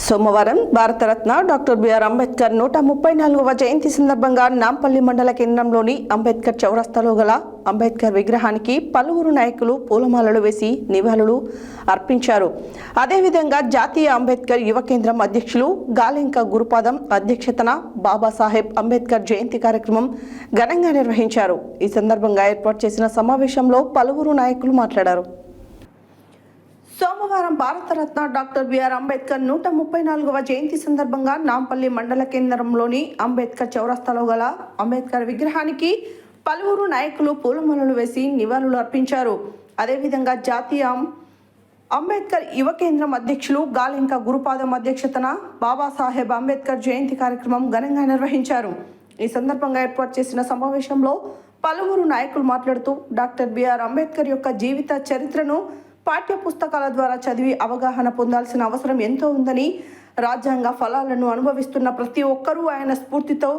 సోమవారం Bharat Ratna doctor BR Ambedkar నూట ముప్పై నాలుగవ జయంతి సందర్భంగా నాంపల్లి మండల కేంద్రంలోని అంబేద్కర్ చౌరస్తాలో గల అంబేద్కర్ విగ్రహానికి పలువురు నాయకులు పూలమాలలు వేసి నివాళులు అర్పించారు. అదేవిధంగా జాతీయ అంబేద్కర్ యువ కేంద్రం అధ్యక్షులు గాలెంక గురుపాదం అధ్యక్షతన బాబాసాహెబ్ అంబేద్కర్ జయంతి కార్యక్రమం ఘనంగా నిర్వహించారు. ఈ సందర్భంగా ఏర్పాటు చేసిన సమావేశంలో పలువురు నాయకులు మాట్లాడారు. సోమవారం భారతరత్న డాక్టర్ బిఆర్ అంబేద్కర్ నూట ముప్పై నాలుగవ జయంతి సందర్భంగా నాంపల్లి మండల కేంద్రంలోని అంబేద్కర్ చౌరస్తాలో గల అంబేద్కర్ విగ్రహానికి పలువురు నాయకులు పూలమాలలు వేసి నివాళులు అర్పించారు. అదేవిధంగా జాతీయ అంబేద్కర్ యువ కేంద్రం అధ్యక్షులు గాలింక గురుపాదం అధ్యక్షతన బాబాసాహెబ్ అంబేద్కర్ జయంతి కార్యక్రమం ఘనంగా నిర్వహించారు. ఈ సందర్భంగా ఏర్పాటు చేసిన సమావేశంలో పలువురు నాయకులు మాట్లాడుతూ డాక్టర్ బిఆర్ అంబేద్కర్ యొక్క జీవిత చరిత్రను పాఠ్య పుస్తకాల ద్వారా చదివి అవగాహన పొందాల్సిన అవసరం ఎంతో ఉందని రాజ్యాంగ ఫలాలను అనుభవిస్తున్న ప్రతి ఒక్కరూ ఆయన స్ఫూర్తితో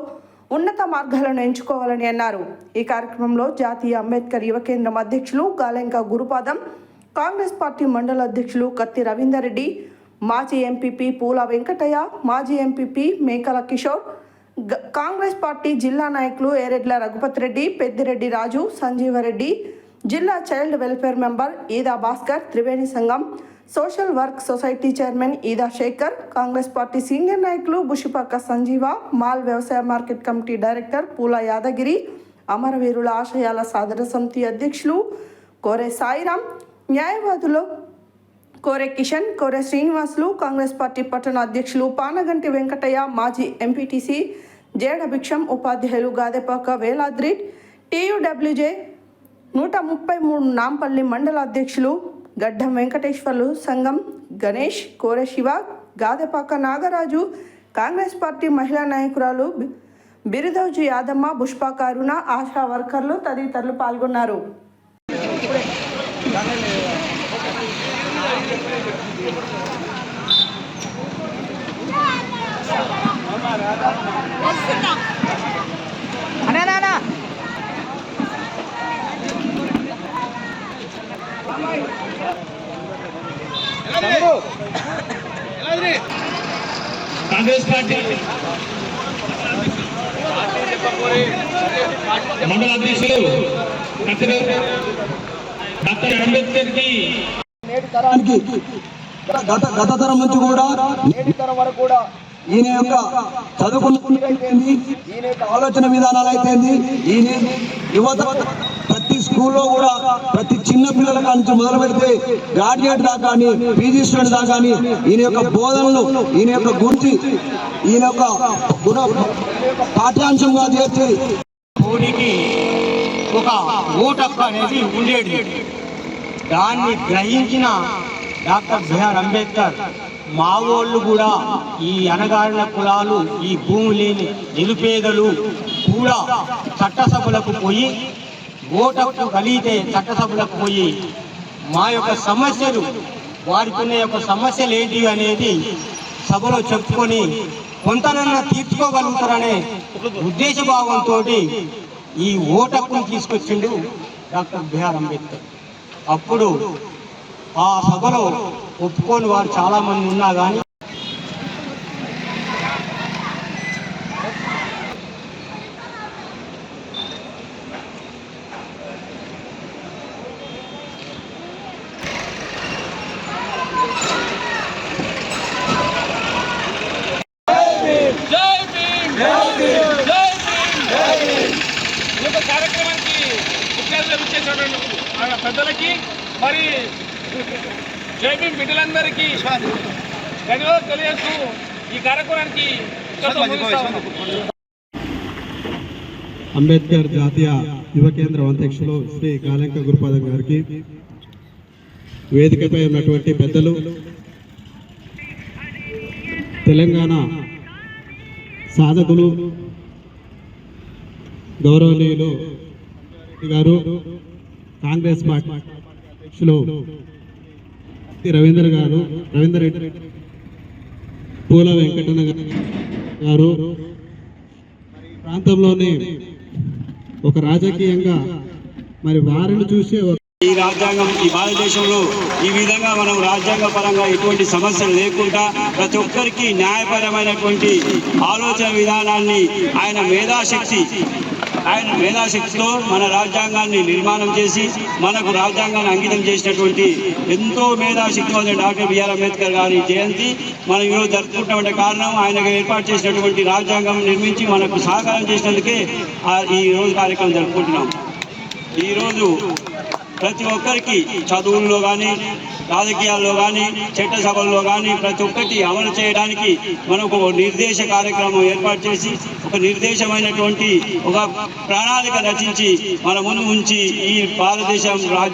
ఉన్నత మార్గాలను ఎంచుకోవాలని అన్నారు. ఈ కార్యక్రమంలో జాతీయ అంబేద్కర్ యువ కేంద్రం అధ్యక్షులు గాలెంక గురుపాదం కాంగ్రెస్ పార్టీ మండల అధ్యక్షులు కత్తి రవీందర్ రెడ్డి మాజీ ఎంపీపీ పూల వెంకటయ్య మాజీ ఎంపీపీ మేకల కిషోర్ గ- కాంగ్రెస్ పార్టీ జిల్లా నాయకులు ఏరెడ్ల రఘుపతి రెడ్డి పెద్దిరెడ్డి రాజు సంజీవరెడ్డి జిల్లా child welfare member Eeda Bhaskar Triveni Sangham social work society chairman Eeda Shekar Congress party senior నాయకులు బుషిపాక సంజీవ మాల్ వ్యవసాయ market committee director Poola Yadagiri అమరవీరుల ఆశయాల సాధన సమితి అధ్యక్షులు కోరే సాయిరాం న్యాయవాదులు కోరె కిషన్ కోరే శ్రీనివాసులు కాంగ్రెస్ పార్టీ పట్టణ అధ్యక్షులు పానగంటి వెంకటయ్య మాజీ ఎంపీటీసీ జేడ భిక్షం ఉపాధ్యాయులు గాదెపాక వేలాద్రి టీయూడబ్ల్యూజే నూట ముప్పై మూడు నాంపల్లి మండల అధ్యక్షులు గడ్డం వెంకటేశ్వర్లు సంఘం గణేష్ కోరశివ గాదెపాక నాగరాజు కాంగ్రెస్ పార్టీ మహిళా నాయకురాలు బి- యాదమ్మ పుష్పాక అరుణ ఆశా వర్కర్లు తదితరులు పాల్గొన్నారు. కాంగ్రెస్ పార్టీ మండల అధ్యక్షులు డాక్టర్ అంబేద్కర్కి గత గత తరం నుంచి కూడా నేటి తరం వరకు కూడా ఈయన యొక్క చదువుకున్న తీరైతేంది ఈయన యొక్క ఆలోచన విధానాలు అయితేంది ఈయన యువత ప్రతి స్కూల్లో కూడా ప్రతి చిన్న పిల్లల నుంచి మొదలు పెడితే గ్రాడ్యుయేట్ దాకా కానీ పీజీ స్టూడెంట్ దాకా కానీ ఈయన యొక్క బోధనలు ఈయన యొక్క గురించి ఈయన యొక్క గుణ పాఠ్యాంశంగా చేసి కోడికి ఒక ఓటక్కు అనేది ఉండేది. దాన్ని గ్రహించిన డాక్టర్ బిఆర్ అంబేద్కర్ మా వాళ్ళు కూడా ఈ అనగారిన కులాలు ఈ భూమి లేని నిరుపేదలు కూడా చట్టసభలకు పోయి ఓటక్కు కలిగితే చట్టసభలకు పోయి మా యొక్క సమస్యలు వారికి యొక్క సమస్యలు ఏంటి అనేది సభలో చెప్పుకొని కొంతనన్నా తీర్చుకోగలుగుతారనే ఉద్దేశ భావంతో ఈ ఓటప్పును తీసుకొచ్చిండు డాక్టర్ బిఆర్ అంబేద్కర్. అప్పుడు ఆ సభలో ఒప్పుకొని వారు చాలామంది ఉన్నా కానీ జై భీమ్ జై భీమ్ జై భీమ్ జై భీమ్ ఈ యొక్క కార్యక్రమానికి ముఖ్య అతిథులు ఇచ్చేసినటువంటి మన పెద్దలకి మరి జై భీమ్ బిడ్డలందరికీ ధన్యవాదాలు తెలియజేస్తూ ఈ కార్యక్రమానికి. అంబేద్కర్ జాతీయ యువ కేంద్రం అధ్యక్షులు శ్రీ కాలంక గురుపాదం గారికి వేదికపై ఉన్నటువంటి పెద్దలు తెలంగాణ సాధకులు గౌరవనీయులు గారు కాంగ్రెస్ పార్టీ అధ్యక్షులు రవీంద్ర గారు రవీందర్ రెడ్డి పూల వెంకటన్న గారు. ప్రాంతంలోని ఒక రాజకీయంగా మరి వారిని చూసే ఒక ఈ రాజ్యాంగం ఈ భారతదేశంలో ఈ విధంగా మనం రాజ్యాంగ పరంగా ఎటువంటి సమస్యలు లేకుండా ప్రతి ఒక్కరికి న్యాయపరమైనటువంటి ఆలోచన విధానాన్ని ఆయన మేధాశక్తి ఆయన మేధాశక్తితో మన రాజ్యాంగాన్ని నిర్మాణం చేసి మనకు రాజ్యాంగాన్ని అంకితం చేసినటువంటి ఎంతో మేధాశక్తి పొందిన డాక్టర్ బిఆర్ అంబేద్కర్ గారి జయంతి మనం ఈరోజు జరుపుకుంటామంటే కారణం ఆయన ఏర్పాటు చేసినటువంటి రాజ్యాంగం నిర్మించి మనకు సహకారం చేసినందుకే ఈ రోజు కార్యక్రమం జరుపుకుంటున్నాం. ఈరోజు ప్రతి ఒక్కరికి చదువుల్లో కానీ రాజకీయాల్లో కానీ చట్టసభల్లో కానీ ప్రతి ఒక్కటి అమలు చేయడానికి మనకు ఒక నిర్దేశ కార్యక్రమం ఏర్పాటు చేసి ఒక నిర్దేశమైనటువంటి ఒక ప్రణాళిక రచించి మన ముందు ఉంచి ఈ భారతదేశం రాజ్య